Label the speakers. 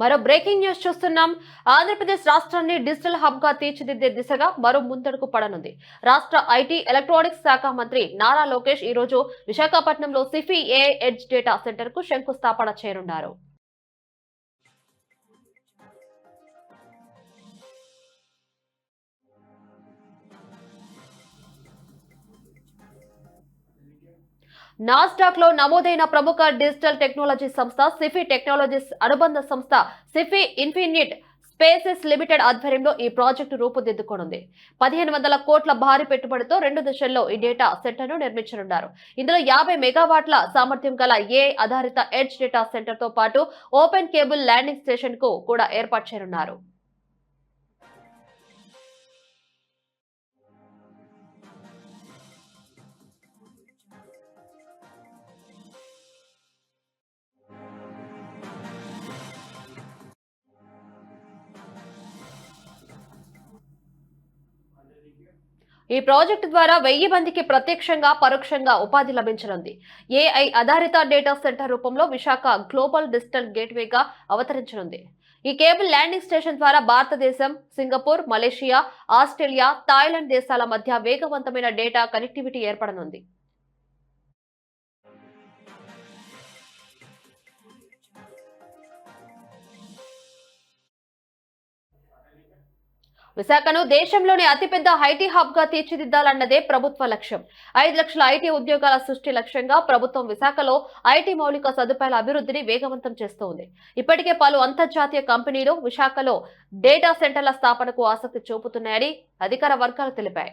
Speaker 1: మరో breaking news చూస్తున్నాం. ఆంధ్రప్రదేశ్ రాష్ట్రాన్ని డిజిటల్ హబ్గా తీర్చిదిద్దే దిశగా మరో ముందడుగు పడనుంది. రాష్ట్ర ఐటీ ఎలక్ట్రానిక్స్ శాఖ మంత్రి నారా లోకేష్ ఈ రోజు విశాఖపట్నంలో సిఫీ ఏ ఎడ్జ్ డేటా సెంటర్కు శంకుస్థాపన చేయనున్నారు. నాస్డాక్లో నమోదైన ప్రముఖ డిజిటల్ టెక్నాలజీ సంస్థ సిఫీ టెక్నాలజీస్ అనుబంధ సంస్థ సిఫీ ఇన్ఫినిట్ స్పేసెస్ లిమిటెడ్ ఆధ్వర్యంలో ఈ ప్రాజెక్టు రూపుదిద్దుకోనుంది. పదిహేను వందల కోట్ల భారీ పెట్టుబడితో రెండు దశల్లో ఈ డేటా సెంటర్ను నిర్మించనున్నారు. ఇందులో యాభై మెగావాట్ల సామర్థ్యం గల ఏ ఆధారిత ఎడ్జ్ డేటా సెంటర్తో పాటు ఓపెన్ కేబుల్ ల్యాండింగ్ స్టేషన్కు కూడా ఏర్పాటు చేయనున్నారు. ఈ ప్రాజెక్టు ద్వారా వెయ్యి మందికి ప్రత్యక్షంగా పరోక్షంగా ఉపాధి లభించనుంది. ఏఐ ఆధారిత డేటా సెంటర్ రూపంలో విశాఖ గ్లోబల్ డిజిటల్ గేట్వేగా అవతరించనుంది. ఈ కేబుల్ ల్యాండింగ్ స్టేషన్ ద్వారా భారతదేశం సింగపూర్ మలేషియా ఆస్ట్రేలియా థాయిలాండ్ దేశాల మధ్య వేగవంతమైన డేటా కనెక్టివిటీ ఏర్పడనుంది. విశాఖను దేశంలోని అతిపెద్ద ఐటీ హబ్గా తీర్చిదిద్దాలన్నదే ప్రభుత్వ లక్ష్యం. ఐదు లక్షల ఐటీ ఉద్యోగాల సృష్టి లక్ష్యంగా ప్రభుత్వం విశాఖలో ఐటీ మౌలిక సదుపాయాల అభివృద్ధిని వేగవంతం చేస్తోంది. ఇప్పటికే పలు అంతర్జాతీయ కంపెనీలు విశాఖలో డేటా సెంటర్ల స్థాపనకు ఆసక్తి చూపుతున్నాయని అధికార వర్గాలు తెలిపాయి.